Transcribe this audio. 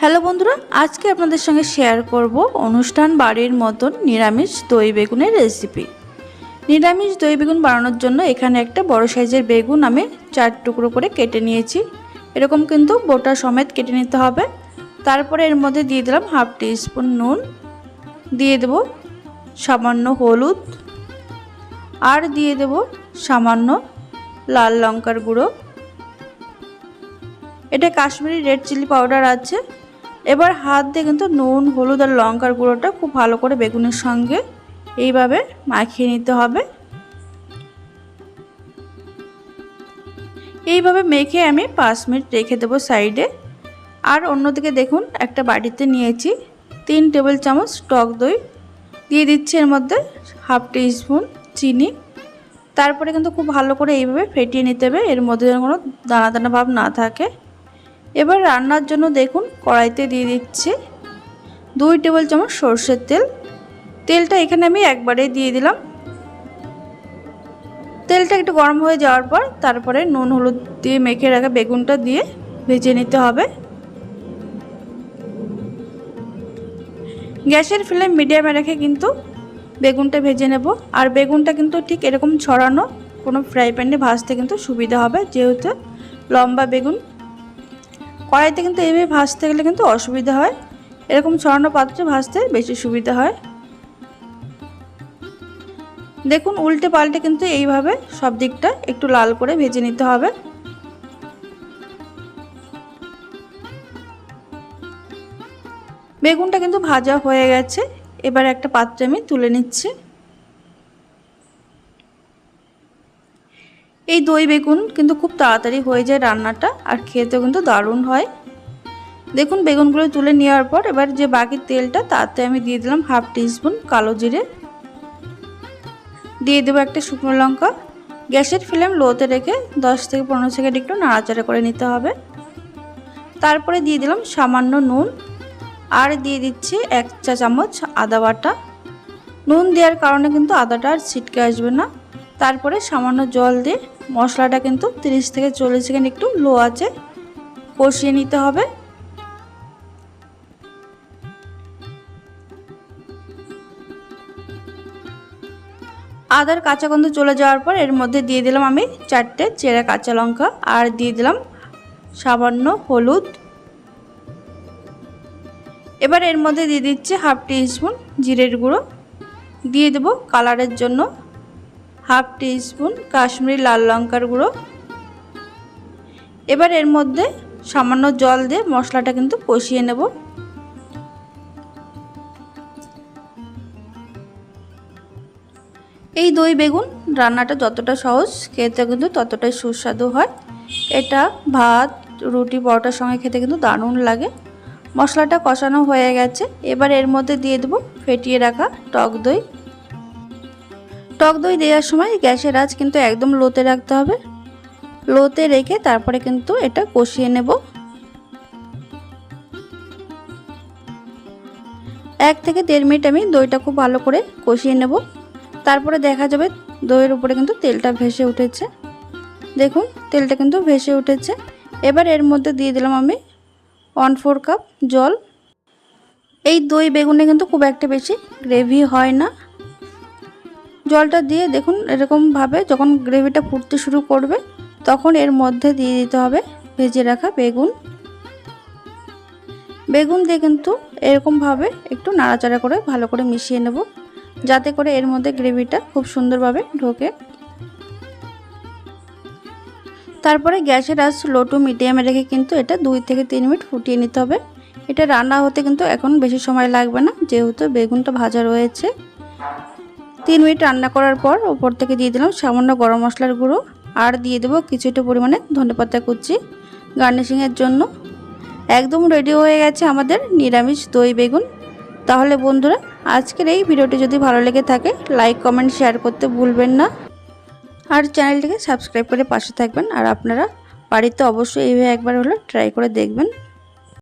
Hello বন্ধুরা, আজকে আপনাদের সঙ্গে শেয়ার করব অনুষ্ঠান বাড়ির মতন নিরামিষ দই বেগুনের রেসিপি নিরামিষ দই বেগুন বানানোর জন্য এখানে একটা বড় সাইজের বেগুন আমি চার টুকরো করে কেটে নিয়েছি। এরকম কিন্তু বোটা সমেত কেটে নিতে হবে। তারপরে এর মধ্যে দিয়ে দিলাম হাফ টি স্পুন নুন, দিয়ে দেব সামান্য হলুদ, আর দিয়ে দেব সামান্য লাল লঙ্কার গুঁড়ো। এটা কাশ্মীরি রেড চিলি পাউডার আছে। এবার হাত দিয়ে কিন্তু নুন, হলুদ আর লঙ্কার গুঁড়োটা খুব ভালো করে বেগুনের সঙ্গে এইভাবে মাখিয়ে নিতে হবে। এইভাবে মেখে আমি পাঁচ মিনিট রেখে দেবো সাইডে। আর অন্যদিকে দেখুন, একটা বাটিতে নিয়েছি তিন টেবিল চামচ টক দই। দিয়ে দিচ্ছি এর মধ্যে হাফ স্পুন চিনি। তারপরে কিন্তু খুব ভালো করে এইভাবে ফেটিয়ে নিতে হবে, এর মধ্যে যেন কোনো দানা দানা ভাব না থাকে। এবার রান্নার জন্য দেখুন কড়াইতে দিয়ে দিচ্ছি দুই টেবিল চামচ সর্ষের তেল। তেলটা এখানে আমি একবারে দিয়ে দিলাম। তেলটা একটু গরম হয়ে যাওয়ার পর তারপরে নুন, হলুদ দিয়ে মেখে রাখা বেগুনটা দিয়ে ভেজে নিতে হবে। গ্যাসের ফ্লেম মিডিয়ামে রেখে কিন্তু বেগুনটা ভেজে নেব। আর বেগুনটা কিন্তু ঠিক এরকম ছড়ানো কোনো ফ্রাই প্যানে ভাজতে কিন্তু সুবিধা হবে, যেহেতু লম্বা বেগুন কড়াইতে কিন্তু এইভাবে ভাজতে গেলে কিন্তু অসুবিধা হয়। এরকম ছড়ানো পাত্রে ভাজতে বেশি সুবিধা হয়। দেখুন, উল্টে পাল্টে কিন্তু এইভাবে সব দিকটা একটু লাল করে ভেজে নিতে হবে। বেগুনটা কিন্তু ভাজা হয়ে গেছে। এবার একটা পাত্রে আমি তুলে নিচ্ছি। এই দই বেগুন কিন্তু খুব তাড়াতাড়ি হয়ে যায় রান্নাটা, আর খেতেও কিন্তু দারুণ হয়। দেখুন, বেগুনগুলো তুলে নেওয়ার পর এবার যে বাকি তেলটা, তাতে আমি দিয়ে দিলাম হাফ টিস্পুন কালো জিরে। দিয়ে দেবো একটা শুকনো লঙ্কা। গ্যাসের ফ্লেম লোতে রেখে দশ থেকে পনেরো সেকেন্ড একটু নাড়াচাড়া করে নিতে হবে। তারপরে দিয়ে দিলাম সামান্য নুন, আর দিয়ে দিচ্ছি এক চা চামচ আদা বাটা। নুন দেওয়ার কারণে কিন্তু আদাটা আর ছিটকে আসবে না। তারপরে সামান্য জল দিয়ে মশলাটা কিন্তু 30 থেকে চল্লিশ সেকেন্ড একটু লো আছে কষিয়ে নিতে হবে। আদার কাঁচা গন্ধ চলে যাওয়ার পর এর মধ্যে দিয়ে দিলাম আমি চারটে চেরা কাঁচা লঙ্কা আর দিয়ে দিলাম সামান্য হলুদ। এবার এর মধ্যে দিয়ে দিচ্ছি হাফ টি স্পুন জিরের গুঁড়ো। দিয়ে দেবো কালারের জন্য হাফ টি স্পুন কাশ্মীরি লাল লঙ্কার গুঁড়ো। এবার এর মধ্যে সামান্য জল দিয়ে মশলাটা কিন্তু কষিয়ে নেব। এই দই বেগুন রান্নাটা যতটা সহজ, খেতে কিন্তু ততটাই সুস্বাদু হয়। এটা ভাত, রুটি, পরোটার সঙ্গে খেতে কিন্তু দারুণ লাগে। মশলাটা কষানো হয়ে গেছে। এবার এর মধ্যে দিয়ে দেবো ফেটিয়ে রাখা টক দই। টক দই দেওয়ার সময় গ্যাসের আঁচ কিন্তু একদম লোতে রাখতে হবে। লোতে রেখে তারপরে কিন্তু এটা কষিয়ে নেব। এক থেকে দেড় মিনিট আমি দইটা খুব ভালো করে কষিয়ে নেব। তারপরে দেখা যাবে দইয়ের উপরে কিন্তু তেলটা ভেসে উঠেছে। দেখুন, তেলটা কিন্তু ভেসে উঠেছে। এবার এর মধ্যে দিয়ে দিলাম আমি ওয়ান ফোর কাপ জল। এই দই বেগুনে কিন্তু খুব একটা বেশি গ্রেভি হয় না। জলটা দিয়ে দেখুন এরকমভাবে যখন গ্রেভিটা ফুটতে শুরু করবে, তখন এর মধ্যে দিয়ে দিতে হবে ভেজে রাখা বেগুন। বেগুন দিয়ে কিন্তু এরকমভাবে একটু নাড়াচাড়া করে ভালো করে মিশিয়ে নেব, যাতে করে এর মধ্যে গ্রেভিটা খুব সুন্দরভাবে ঢোকে। তারপরে গ্যাসের আঁচ লো টু মিডিয়ামে রেখে কিন্তু এটা দুই থেকে তিন মিনিট ফুটিয়ে নিতে হবে। এটা রান্না হতে কিন্তু এখন বেশি সময় লাগবে না, যেহেতু বেগুনটা ভাজা রয়েছে। তিন মিনিট রান্না করার পর ওপর থেকে দিয়ে দিলাম সামান্য গরম মশলার গুঁড়ো। আর দিয়ে দেবো কিছুটা পরিমাণে ধনেপাতা কুচি গার্নিশিংয়ের জন্য। একদম রেডি হয়ে গেছে আমাদের নিরামিষ দই বেগুন। তাহলে বন্ধুরা, আজকের এই ভিডিওটি যদি ভালো লেগে থাকে লাইক কমেন্ট শেয়ার করতে ভুলবেন না। আর চ্যানেলটিকে সাবস্ক্রাইব করে পাশে থাকবেন। আর আপনারা বাড়িতে অবশ্যই এইভাবে একবার হলে ট্রাই করে দেখবেন।